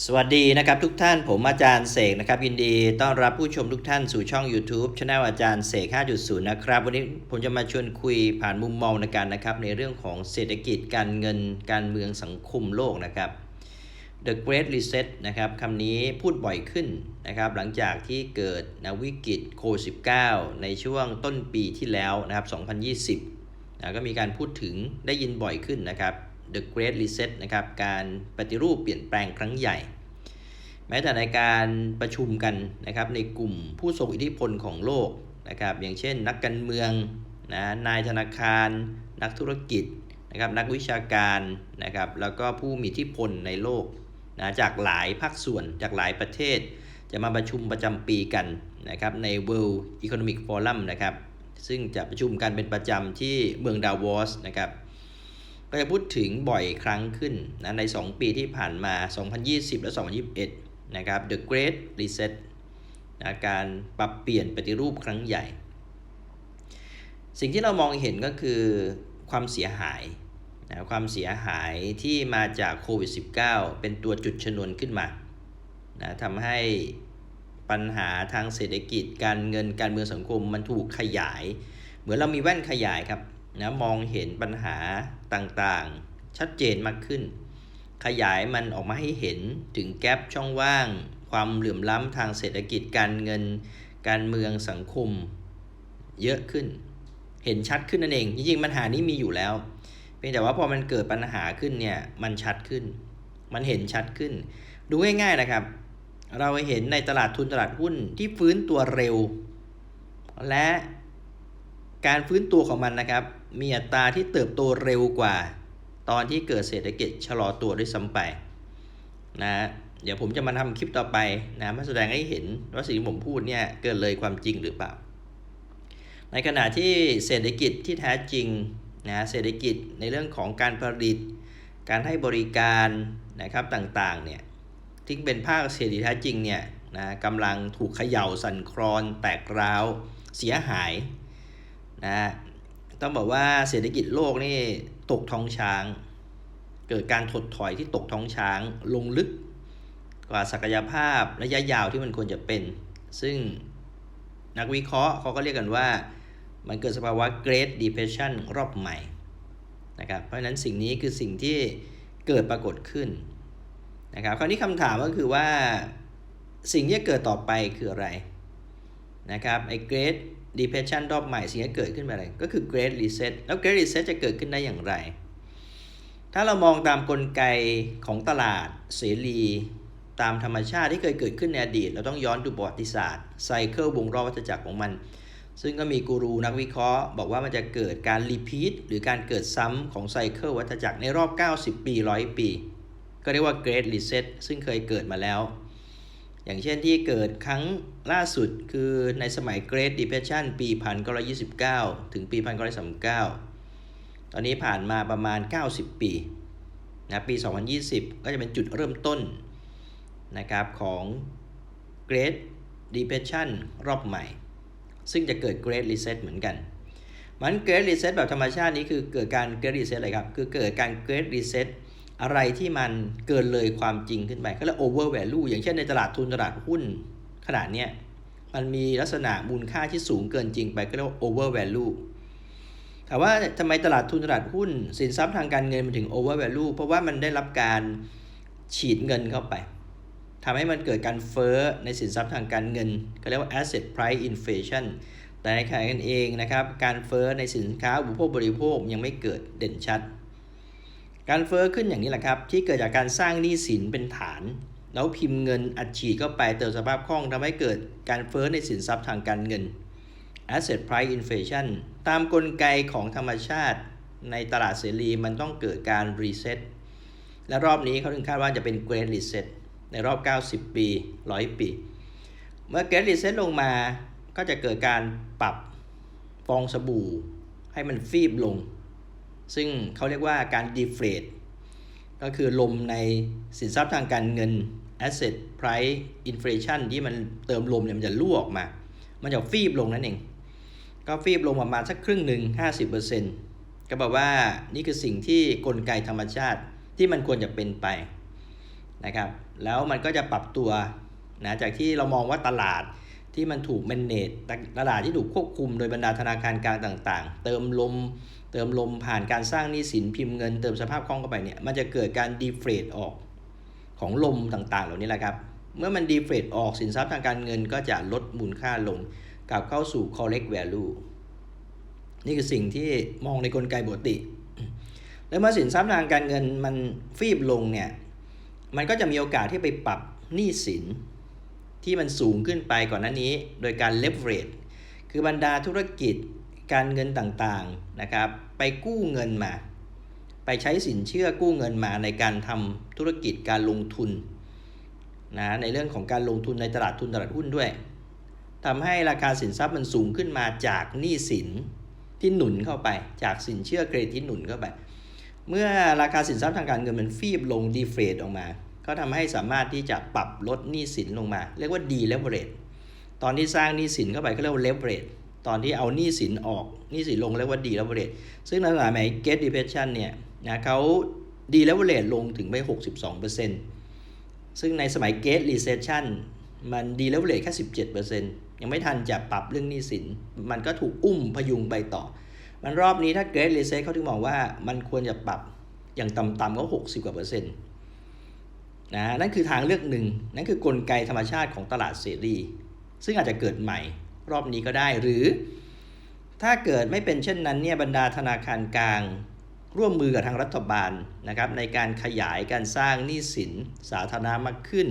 สวัสดีนะครับทุกท่านผมอาจารย์เสกนะครับยินดีต้อนรับผู้ชมทุกท่านสู่ช่อง YouTube Channel อาจารย์เสก 5.0 นะครับ วันนี้ผมจะมาชวนคุยผ่านมุมมองในการนะครับ ในเรื่องของเศรษฐกิจการเงินการเมืองสังคมโลกนะครับ The Great Reset นะครับคำนี้พูดบ่อยขึ้นนะครับ หลังจากที่เกิดนะวิกฤตโควิด 19 ในช่วงต้นปีที่แล้วนะครับ 2020นะก็มีการพูดถึงได้ยินบ่อยขึ้นนะครับ The Great Reset นะครับการปฏิรูปเปลี่ยนแปลงครั้งใหญ่ แม้แต่ในการประชุมกันนะครับในกลุ่มผู้ทรงอิทธิพลของโลกนะครับอย่างเช่น นักการเมืองนะนายธนาคาร นักธุรกิจนะครับนักวิชาการนะครับแล้วก็ผู้มีอิทธิพลในโลกนะจากหลายภาคส่วนจากหลายประเทศ จะมาประชุมประจำปีกันนะครับใน World Economic Forum นะครับซึ่งจะประชุมกันเป็นประจำที่เมืองดาวอสนะครับ ก็จะพูดถึงบ่อยครั้งขึ้นนะใน 2 ปีที่ผ่านมา 2020 และ 2021 นะครับ The Great Reset นะการปรับเปลี่ยนปฏิรูปครั้งใหญ่ สิ่งที่เรามองเห็นก็คือความเสียหายนะความเสียหายที่มาจากโควิด -19 เป็นตัวจุดชนวนขึ้นมานะทำให้ปัญหาทางเศรษฐกิจการเงินการเมืองสังคมมันถูกขยาย เหมือนเรามีแว่นขยายครับ นะมองเห็นปัญหาต่างๆ ชัดเจนมากขึ้น ขยายมันออกมาให้เห็นถึงแกลบช่องว่าง ความเหลื่อมล้ำทางเศรษฐกิจการเงิน การเมืองสังคม เยอะขึ้น เห็นชัดขึ้นนั่นเอง จริงๆปัญหานี้มีอยู่แล้วเพียงแต่ว่าพอมันเกิดปัญหาขึ้นเนี่ยมันชัดขึ้น มันเห็นชัดขึ้น ดูง่ายๆนะครับ เราเห็นในตลาดทุนตลาดหุ้นที่ฟื้นตัวเร็ว และ การฟื้นตัวของมันนะครับ มีอัตราที่เติบโตเร็วกว่า ตอนที่เกิดเศรษฐกิจชะลอตัวด้วยซ้ำไปนะเดี๋ยวผมจะมาทำคลิปต่อไปนะมาแสดงให้เห็นว่าสิ่งที่ผมพูดเนี่ยเกินเลยความจริงหรือเปล่า ในขณะที่เศรษฐกิจที่แท้จริงนะเศรษฐกิจในเรื่องของการผลิต การให้บริการนะครับต่างๆเนี่ยที่เป็นภาคเศรษฐกิจแท้จริงเนี่ยนะกำลังถูกเขย่าสั่นคลอนแตกร้าวเสียหาย นะต้องบอกว่าเศรษฐกิจโลกนี่ตกท้องช้าง เกิดการถดถอยที่ตกท้องช้างลงลึกกว่าศักยภาพระยะยาวที่มันควรจะเป็น ซึ่งนักวิเคราะห์เขาก็เรียกกันว่ามันเกิดสภาวะ Great Depression รอบใหม่นะครับ เพราะฉะนั้นสิ่งนี้คือสิ่งที่เกิดปรากฏขึ้นนะครับ คราวนี้คำถามก็คือว่าสิ่งที่เกิดต่อไปคืออะไรนะครับไอ้ Great Depression รอบใหม่สิ่งที่เกิดขึ้นมาอะไร ก็คือ Great Reset แล้ว Great Reset จะเกิดขึ้นได้อย่างไร ถ้าเรามองตามกลไกของตลาดเสรี ตามธรรมชาติที่เคยเกิดขึ้นในอดีต เราต้องย้อนดูประวัติศาสตร์ไซเคิลวงรอบวัฏจักรของมัน ซึ่งก็มีกูรูนักวิเคราะห์ บอกว่ามันจะเกิดการรีพีทหรือการเกิดซ้ำของไซเคิลวัฏจักรในรอบ 90 ปี 100 ปี ก็เรียกว่า Great Reset ซึ่งเคยเกิดมาแล้ว อย่างเช่นที่เกิดครั้งล่าสุดคือในสมัย Great Depression ปี 1929 ถึงปี 1939 ตอนนี้ผ่านมาประมาณ 90 ปีนะปี 2020 ก็จะเป็นจุดเริ่มต้นนะครับของ Great Depression รอบใหม่ ซึ่งจะเกิด Great Reset เหมือนกัน มัน Great Reset แบบธรรมชาตินี้คือเกิดการ Great Reset อะไรครับ คือเกิดการ Great Reset อะไรที่มันเกินเลยความจริงขึ้นไปก็เรียก over value อย่างเช่นในตลาดทุนตลาดหุ้นขนาดเนี้ยมันมีลักษณะมูลค่าที่สูงเกินจริงไปก็เรียกว่า over value ถามว่าทำไมตลาดทุนตลาดหุ้น สินทรัพย์ทางการเงินมันถึง over value เพราะว่ามันได้รับการฉีดเงินเข้าไปทำให้มันเกิดการเฟ้อในสินทรัพย์ทางการเงิน ก็เรียกว่า asset price inflation แต่ในขณะกันเองนะครับ การเฟ้อในสินค้าอุปโภคบริโภคยังไม่เกิดเด่นชัด การเฟ้อขึ้นอย่างนี้แหละครับ ที่เกิดจากการสร้างหนี้สินเป็นฐาน แล้วพิมพ์เงินอัดฉีดเข้าไปเติมสภาพคล่องทำให้เกิดการเฟ้อในสินทรัพย์ทางการเงิน asset price inflation ตามกลไกของธรรมชาติในตลาดเสรีมันต้องเกิดการ reset และรอบนี้เขาถึงคาดว่าจะเป็น great reset ในรอบ 90 ปี 100 ปี เมื่อ great reset ลงมาก็จะเกิดการปรับฟองสบู่ให้มันฟีบลง ซึ่งเขาเรียกว่าการ deflate ก็คือลมในสินทรัพย์ทางการเงิน asset price inflation ที่มันเติมลมเนี่ยมันจะรั่วออกมา มันจะฟีบลงนั่นเอง ก็ฟีบลงประมาณสักครึ่งหนึ่ง 50%ก็บอกว่านี่คือสิ่งที่กลไกธรรมชาติที่มันควรจะเป็นไปนะครับ แล้วมันก็จะปรับตัวนะจากที่เรามองว่าตลาด ที่มันถูก manage ตลาดที่ถูกควบคุมโดยบรรดาธนาคารกลางต่างๆ เติมลม เติมลมผ่านการสร้างหนี้สินพิมพ์เงิน เติมสภาพคล่องเข้าไปเนี่ยมันจะเกิดการดีเฟรตออกของลมต่างๆ เหล่านี้แหละครับ เมื่อมันดีเฟรตออกสินทรัพย์ทางการเงินก็จะลดมูลค่าลงกลับเข้าสู่ correct value นี่คือสิ่งที่มองในกลไกปกติ แล้วเมื่อสินทรัพย์ทางการเงินมันฟีบลงเนี่ยมันก็จะมีโอกาสที่ไปปรับหนี้สิน ที่มันสูงขึ้นไปก่อนหน้านี้ โดยการ leverage คือบรรดาธุรกิจการเงินต่างๆนะครับ ไปกู้เงินมา ไปใช้สินเชื่อกู้เงินมาในการทำธุรกิจการลงทุนนะในเรื่องของการลงทุนในตลาดทุนตลาดหุ้นด้วยทำให้ราคาสินทรัพย์มันสูงขึ้นมาจากหนี้สินที่หนุนเข้าไป จากสินเชื่อเครดิตที่หนุนเข้าไป เมื่อราคาสินทรัพย์ทางการเงินมันฟีบลงดีเฟรตออกมา ก็ทำให้สามารถที่จะปรับลดหนี้สินลงมา เรียกว่าดีเลเวอเรจตอนที่สร้างหนี้สินเข้าไปก็เรียกว่าเลเวอเรจตอนที่เอาหนี้สินออกหนี้สินลงเรียกว่าดีเลเวอเรจซึ่งในสมัย Great Depression เนี่ยนะเขาดีเลเวอเรจลงถึงไป 62%ซึ่งในสมัย get Recession มันดีเลเวอเรจแค่ 17%ยังไม่ทันจะปรับเรื่องหนี้สิน มันก็ถูกอุ้มพยุงไปต่อ มันรอบนี้ถ้า Great Reset เขาถึงมองว่ามันควรจะปรับอย่างต่ำๆก็ 60กว่าเปอร์เซ็นต์ นะนั่นคือทางเลือกหนึ่ง นั่นคือกลไกธรรมชาติของตลาดเสรีซึ่งอาจจะเกิดใหม่รอบนี้ก็ได้หรือ ถ้าเกิดไม่เป็นเช่นนั้นเนี่ยบรรดาธนาคารกลาง ร่วมมือกับทางรัฐบาลนะครับในการขยายการสร้างหนี้สินสาธารณะมากขึ้น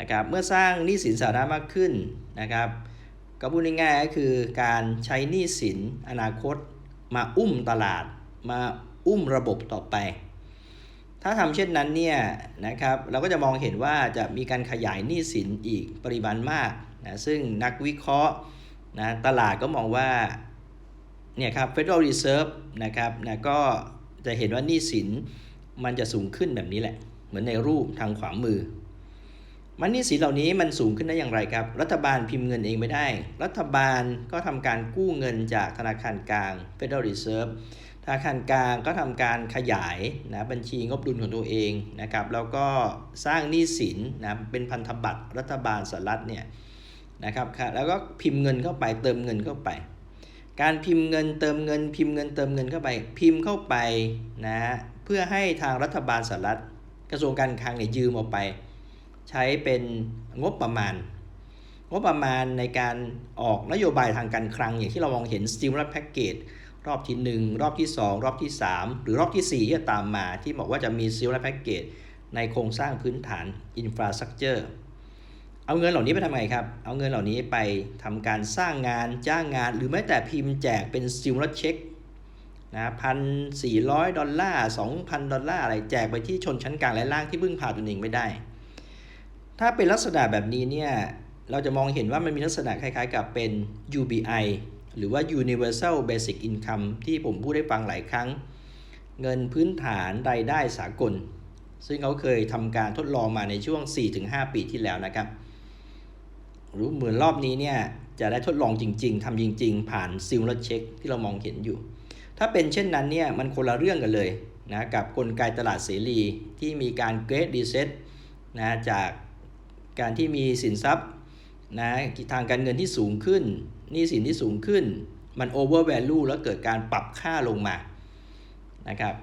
นะครับเมื่อสร้างหนี้สินสาธารณะมากขึ้นนะครับก็พูดง่ายๆก็คือการใช้หนี้สินอนาคตมาอุ้มตลาด มาอุ้มระบบต่อไป ถ้าทำเช่นนั้นเนี่ยนะครับเราก็จะมองเห็นว่าจะมีการขยายหนี้สินอีกปริมาณมากนะซึ่งนักวิเคราะห์นะตลาดก็มองว่าเนี่ยครับ Federal Reserve นะครับนะก็จะเห็นว่าหนี้สินมันจะสูงขึ้นแบบนี้แหละ เหมือนในรูปทางขวามือ มันหนี้สินเหล่านี้มันสูงขึ้นได้อย่างไรครับ รัฐบาลพิมพ์เงินเองไม่ได้ รัฐบาลก็ทำการกู้เงินจากธนาคารกลาง Federal Reserve ธนาคารกลางก็ทำการขยายนะบัญชีงบดุลของตัวเองนะครับแล้วก็สร้างหนี้สินนะเป็นพันธบัตรรัฐบาลสหรัฐเนี่ยนะครับแล้วก็พิมพ์เงินเข้าไปเติมเงินเข้าไป การพิมพ์เงินเติมเงิน พิมพ์เงินเติมเงินเข้าไป พิมพ์เข้าไปนะเพื่อให้ทางรัฐบาลสหรัฐกระทรวงการคลังเนี่ยยืมออกไป ใช้เป็นงบประมาณงบประมาณในการออกนโยบายทางการคลังอย่างที่เรามองเห็น stimulus package รอบที่ 1 รอบที่ 2 รอบที่ 3 หรือรอบที่ 4 ที่จะตามมา ที่บอกว่าจะมี stimulus package ในโครงสร้างพื้นฐาน infrastructure เอาเงินเหล่านี้ไปทำไงครับ เอาเงินเหล่านี้ไปทำการสร้างงานจ้างงาน หรือแม้แต่พิมพ์แจกเป็น stimulus check นะพันสี่ร้อยดอลลาร์สองพันดอลลาร์อะไรแจกไปที่ชนชั้นกลางและล่างที่พึ่งพาตนเองไม่ได้ ถ้าเป็นลักษณะแบบนี้เนี่ยเราจะมองเห็นว่ามันมีลักษณะคล้ายๆ กับเป็น UBI หรือว่า Universal Basic Income ที่ผมพูดให้ฟังหลายครั้ง เงินพื้นฐานรายได้สากล ซึ่งเขาเคยทำการทดลองมาในช่วง 4-5 ปีที่แล้วนะครับ รู้เหมือนรอบนี้เนี่ยจะได้ทดลองจริง ๆทำจริง ๆ ผ่านซิลและเช็คที่เรามองเห็นอยู่ ถ้าเป็นเช่นนั้นเนี่ยมันคนละเรื่องกันเลยนะกับกลไกตลาดเสรีที่มีการเกรดดีเซ็ตนะจากการที่มีสินทรัพย์ นะทางการเงินที่สูงขึ้นหนี้สินที่สูงขึ้น มัน over value แล้วเกิดการปรับค่าลงมานะครับ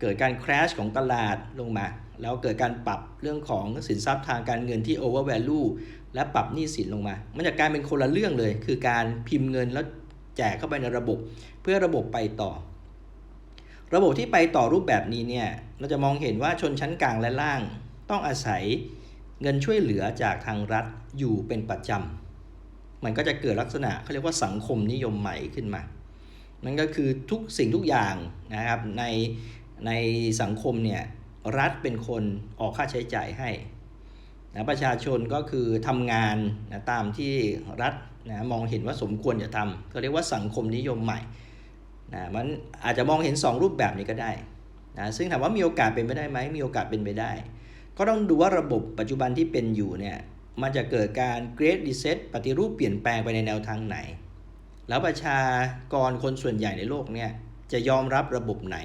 เกิดการ crash ของตลาดลงมา แล้วเกิดการปรับเรื่องของสินทรัพย์ทางการเงินที่ over value และปรับหนี้สินลงมา มันจะกลายเป็นคนละเรื่องเลย คือการพิมพ์เงินแล้วแจกเข้าไปในระบบ เพื่อระบบไปต่อ ระบบที่ไปต่อรูปแบบนี้เนี่ยเราจะมองเห็นว่าชนชั้นกลางและล่างต้องอาศัย เงินช่วยเหลือจากทางรัฐอยู่เป็นประจำมันก็จะเกิดลักษณะเขาเรียกว่าสังคมนิยมใหม่ขึ้นมา นั่นก็คือทุกสิ่งทุกอย่างนะครับในในสังคมเนี่ยรัฐเป็นคนออกค่าใช้จ่ายให้นะประชาชนก็คือทำงานนะตามที่รัฐนะมองเห็นว่าสมควรจะทำก็เรียกว่าสังคมนิยมใหม่นะมันอาจจะมองเห็น 2 รูปแบบนี้ก็ได้นะซึ่งถามว่ามีโอกาสเป็นไปได้ไหมมีโอกาสเป็นไปได้ ก็ต้องดูว่าระบบปัจจุบันที่เป็นอยู่เนี่ยมันจะเกิดการ Great Reset ปฏิรูปเปลี่ยนแปลงไปในแนวทางไหน แล้วประชากรคนส่วนใหญ่ในโลกเนี่ยจะยอมรับระบบไหน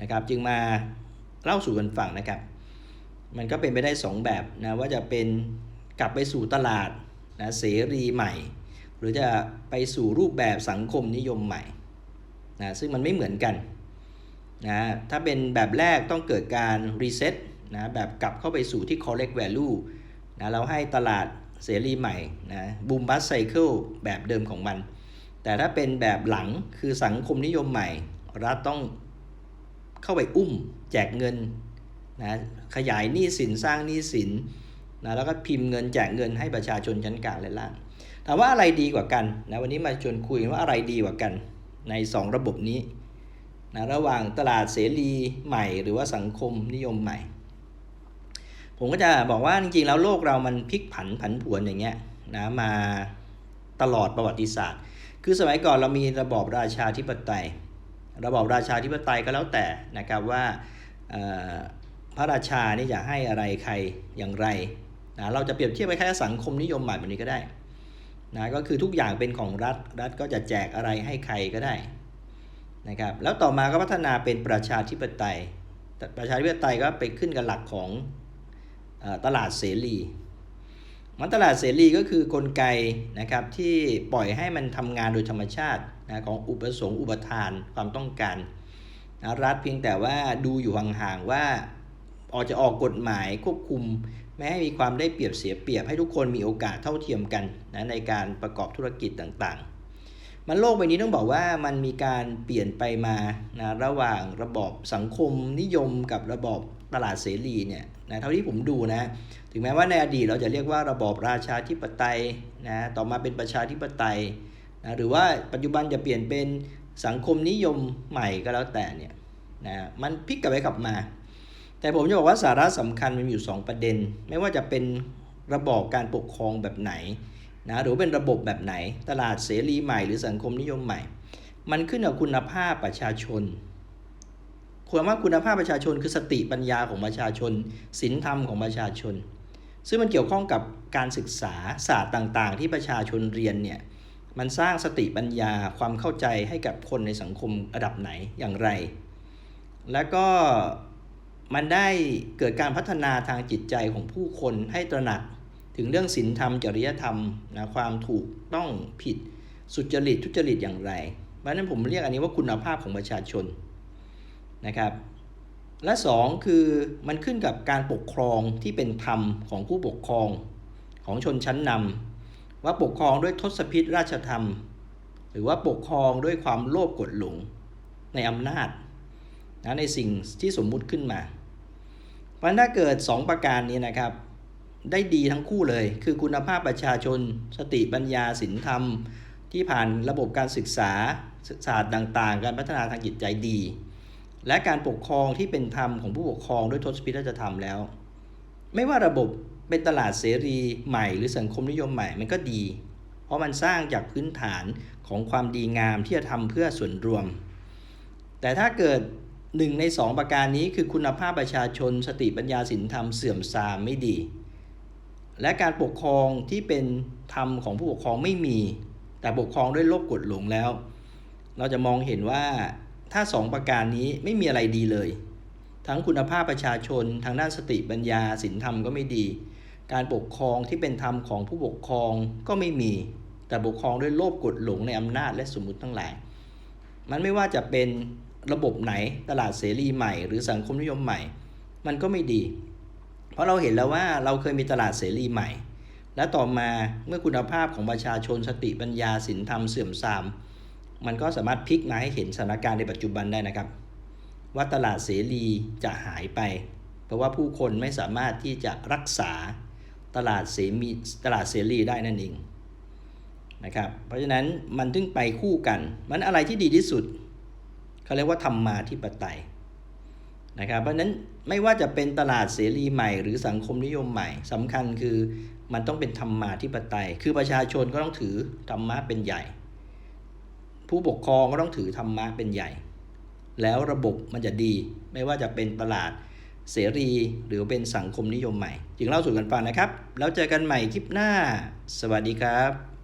นะครับจึงมาเล่าสู่กันฟังนะครับ มันก็เป็นไปได้สองแบบนะว่าจะเป็นกลับไปสู่ตลาดนะเสรีใหม่ หรือจะไปสู่รูปแบบสังคมนิยมใหม่นะซึ่งมันไม่เหมือนกันนะถ้าเป็นแบบแรกต้องเกิดการรีเซ็ต นะแบบกลับเข้าไปสู่ที่ correct value นะเราให้ตลาดเสรีใหม่นะบูมบัสไซเคิลแบบเดิมของมัน แต่ถ้าเป็นแบบหลังคือสังคมนิยมใหม่ รัฐต้องเข้าไปอุ้มแจกเงินนะขยายหนี้สินสร้างหนี้สินนะแล้วก็พิมพ์เงินแจกเงินให้ประชาชนชั้นกลางและล่างถามว่าอะไรดีกว่ากันนะวันนี้มาชวนคุยว่าอะไรดีกว่ากันใน 2 ระบบนี้นะระหว่างตลาดเสรีใหม่ หรือว่าสังคมนิยมใหม่ ผมก็จะบอกว่าจริงๆแล้วโลกเรามันพลิกผันผันผวนอย่างเงี้ยนะมาตลอดประวัติศาสตร์ คือสมัยก่อนเรามีระบอบราชาธิปไตย ระบอบราชาธิปไตยก็แล้วแต่นะครับว่าพระราชานี่จะให้อะไรใครอย่างไรนะเราจะเปรียบเทียบไปแค่สังคมนิยมใหม่แบบนี้ก็ได้นะก็คือทุกอย่างเป็นของรัฐ รัฐก็จะแจกอะไรให้ใครก็ได้นะครับแล้วต่อมาก็พัฒนาเป็นประชาธิปไตยแต่ประชาธิปไตยก็ไปขึ้นกับหลักของ ตลาดเสรีมันตลาดเสรีก็คือกลไกนะครับที่ปล่อยให้มันทำงานโดยธรรมชาตินะของอุปสงค์อุปทานความต้องการนะรัฐเพียงแต่ว่าดูอยู่ห่างๆว่าออกจะออกกฎหมายควบคุมไม่ให้มีความได้เปรียบเสียเปรียบให้ทุกคนมีโอกาสเท่าเทียมกันนะในการประกอบธุรกิจต่างๆ มันโลกใบนี้ต้องบอกว่ามันมีการเปลี่ยนไปมานะระหว่างระบอบสังคมนิยมกับระบอบตลาดเสรีเนี่ยนะเท่าที่ผมดูนะถึงแม้ว่าในอดีตเราจะเรียกว่าระบอบราชาธิปไตยนะต่อมาเป็นประชาธิปไตยนะหรือว่าปัจจุบันจะเปลี่ยนเป็นสังคมนิยมใหม่ก็แล้วแต่เนี่ยนะมันพลิกกลับไปกลับมา แต่ผมจะบอกว่าสาระสำคัญมันมีอยู่ 2 ประเด็น ไม่ว่าจะเป็น ระบอบการปกครองแบบไหนนะหรือเป็นระบบแบบไหน ตลาดเสรีใหม่หรือสังคมนิยมใหม่ มันขึ้นกับคุณภาพประชาชนควรว่าคุณภาพประชาชนคือสติปัญญาของประชาชนศีลธรรมของประชาชน ซึ่งมันเกี่ยวข้องกับการศึกษาศาสตร์ต่างๆ ที่ประชาชนเรียนเนี่ยมันสร้างสติปัญญาความเข้าใจให้กับคนในสังคมระดับไหนอย่างไร แล้วก็ มันได้เกิดการพัฒนาทางจิตใจของผู้คนให้ตระหนัก ถึงเรื่องศีลธรรม จริยธรรมนะความถูกต้องผิดสุจริตทุจริตอย่างไรเพราะนั้นผมเรียกอันนี้ว่าคุณภาพของประชาชนนะครับ และสองคือมันขึ้นกับการปกครองที่เป็นธรรมของผู้ปกครองของชนชั้นนำว่าปกครองด้วยทศพิธราชธรรม หรือว่าปกครองด้วยความโลภกดหลงในอำนาจนะในสิ่งที่สมมุติขึ้นมา เพราะฉะนั้นถ้าเกิด 2 ประการนี้นะครับ ได้ดีทั้งคู่เลย คือคุณภาพประชาชน สติปัญญาศีลธรรม ที่ผ่านระบบการศึกษาศาสตร์ต่างๆ การพัฒนาทางจิตใจดี และการปกครองที่เป็นธรรมของผู้ปกครองด้วยทศพิธราชธรรมแล้ว ไม่ว่าระบบเป็นตลาดเสรีใหม่หรือสังคมนิยมใหม่มันก็ดี เพราะมันสร้างจากพื้นฐานของความดีงามที่จะทำเพื่อส่วนรวม แต่ถ้าเกิด หนึ่งในสองประการนี้คือคุณภาพประชาชนสติปัญญาสินธรรมเสื่อมทรามไม่ดี และการปกครองที่เป็นธรรมของผู้ปกครองไม่มี แต่ปกครองด้วยโลภกดหลงแล้ว เราจะมองเห็นว่าถ้าสองประการนี้ไม่มีอะไรดีเลย ทั้งคุณภาพประชาชนทางด้านสติปัญญาศีลธรรมก็ไม่ดี การปกครองที่เป็นธรรมของผู้ปกครองก็ไม่มี แต่ปกครองด้วยโลภกดหลงในอำนาจและสมมุติทั้งหลายมันไม่ว่าจะเป็น ระบบไหนตลาดเสรีใหม่ หรือสังคมนิยมใหม่ มันก็ไม่ดี เพราะเราเห็นแล้วว่าเราเคยมีตลาดเสรีใหม่ และต่อมาเมื่อคุณภาพของประชาชนสติปัญญาศีลธรรมเสื่อมทราม มันก็สามารถพลิกมาให้เห็นสถานการณ์ในปัจจุบันได้นะครับ ว่าตลาดเสรีจะหายไป เพราะว่าผู้คนไม่สามารถที่จะรักษาตลาดเสรีตลาดเสรีได้นั่นเองนะครับเพราะฉะนั้นมันถึงไปคู่กัน มันอะไรที่ดีที่สุด เขาเรียกว่าธรรมมาธิปไตยนะครับเพราะนั้นไม่ว่าจะเป็นตลาดเสรีใหม่หรือสังคมนิยมใหม่สำคัญคือมันต้องเป็นธรรมาธิปไตย คือประชาชนก็ต้องถือธรรมะเป็นใหญ่ ผู้ปกครองก็ต้องถือธรรมะเป็นใหญ่ แล้วระบบมันจะดี ไม่ว่าจะเป็นตลาดเสรีหรือเป็นสังคมนิยมใหม่ จึงเล่าสู่กันฟังนะครับ แล้วเจอกันใหม่คลิปหน้า สวัสดีครับ